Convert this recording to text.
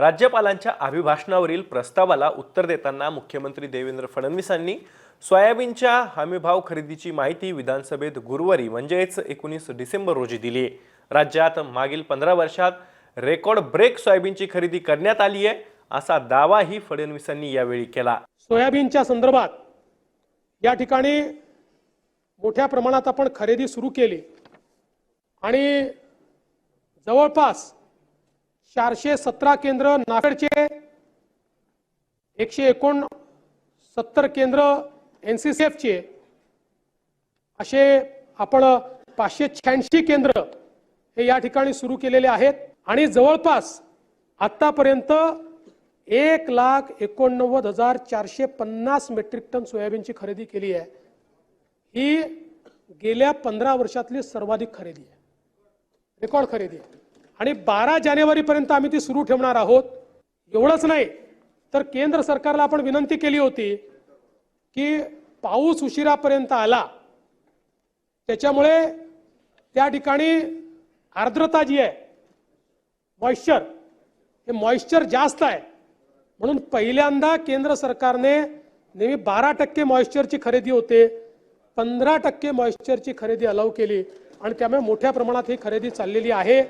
राज्यपालांच्या अभिभाषणावरील प्रस्तावाला उत्तर देताना मुख्यमंत्री देवेंद्र फडणवीसांनी सोयाबीनच्या हमीभाव खरेदीची माहिती विधानसभेत गुरुवारी म्हणजेच एकोणीस डिसेंबर रोजी दिली आहे राज्यात मागील पंधरा वर्षात रेकॉर्ड ब्रेक सोयाबीनची खरेदी करण्यात आली आहे असा दावाही फडणवीसांनी यावेळी केला. सोयाबीनच्या संदर्भात या ठिकाणी मोठ्या प्रमाणात आपण खरेदी सुरू केली आणि जवळपास चारशे सतरा केंद्र नाफेडचे एकशे एकोण सत्तर केंद्र एन सी सी एफचे. असे आपण पाचशे शहाऐंशी केंद्र हे या ठिकाणी सुरू केलेले आहेत. आणि जवळपास आत्तापर्यंत एक लाख एकोणनव्वद हजार चारशे पन्नास मेट्रिक टन सोयाबीनची खरेदी केली आहे. ही गेल्या पंधरा वर्षातली सर्वाधिक खरेदी आहे. रेकॉर्ड खरेदी आहे. आणि बारा जानेवारीपर्यंत आम्ही ती सुरू ठेवणार आहोत. एवढंच नाही तर केंद्र सरकारला आपण विनंती केली होती की पाऊस उशिरापर्यंत आला. त्याच्यामुळे त्या ठिकाणी आर्द्रता जी आहे मॉइश्चर हे मॉइश्चर जास्त आहे. म्हणून पहिल्यांदा केंद्र सरकारने नेहमी बारा टक्के मॉइश्चरची खरेदी होते पंधरा टक्के मॉइश्चरची खरेदी अलाव केली आणि त्यामुळे मोठ्या प्रमाणात ही खरेदी चाललेली आहे.